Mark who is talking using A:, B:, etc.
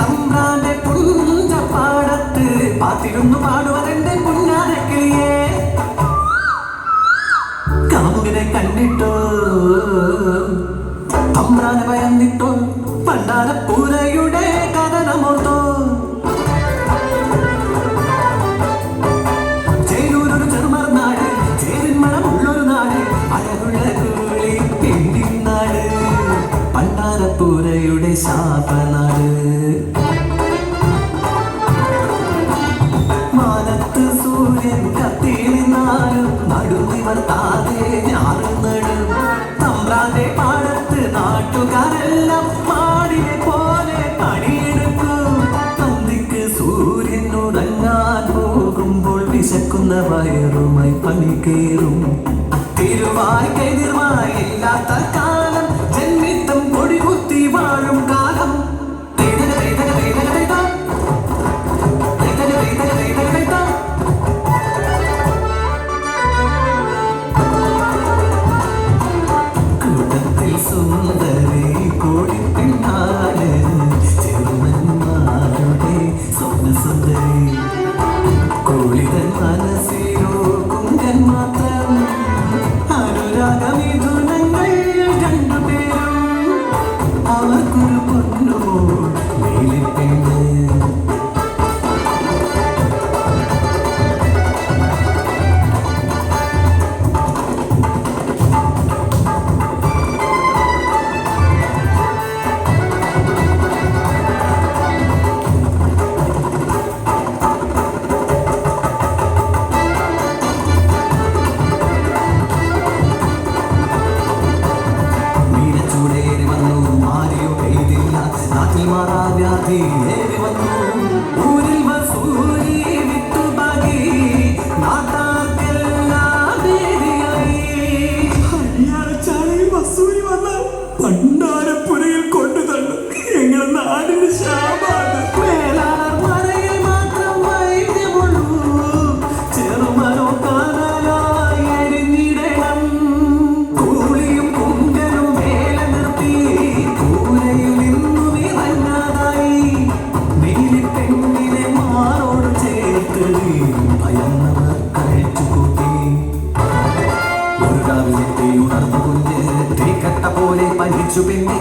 A: തമ്പ്രാന്റെ പുഞ്ച പാടത്ത് പാത്തിരുന്നു പാടുവതെന്റെ പുന്നാര കിളിയേ. കാമുകനെ കണ്ടിട്ടോ? തമ്പ്രാനെ ഭയന്നിട്ടോ? പണ്ടാരപ്പൂരയുടെ പണ്ടാരപ്പൂരയുടെ ശാപനാട് മാനത്ത് സൂര്യൻ കത്തിയിരുന്നാലും നിന്നാലും നടുനിവർത്താതെ ഞാറുന്നടും തമ്പ്രാന്റെ പാടത്ത് നാട്ടുകാരെല്ലാം പാടിനെ പോലെ പണിയെടുക്കും. തന്തിക്ക് സൂര്യൻ ഉറങ്ങാൻ പോകുമ്പോൾ വിശക്കുന്ന വയറുമായി പണി കയറും. തിരുവായ്ക്കെതിർമായി ഇല്ലാത്ത കാലം
B: Ooh. നാടിന് ശാപാണ്
A: മേലാർ മറയിൽ മാത്രം വൈദ്യമുള്ളൂ. ചെറുമനോ കാനലായി എരിഞ്ഞിടണം. കൂളിയും കുങ്കനും മേലെ നിർത്തി. കൂരയിൽ നിന്നും ഇറങ്ങാതായി നീലി പെണ്ണിനെ മാറോട് ചേർത്ത് ഭയന്നവർ കഴിച്ചു കൂട്ടി. ഉണർന്നു കുഞ്ഞ് തീക്കട്ട പോലെ പനിച്ചു പിന്നെ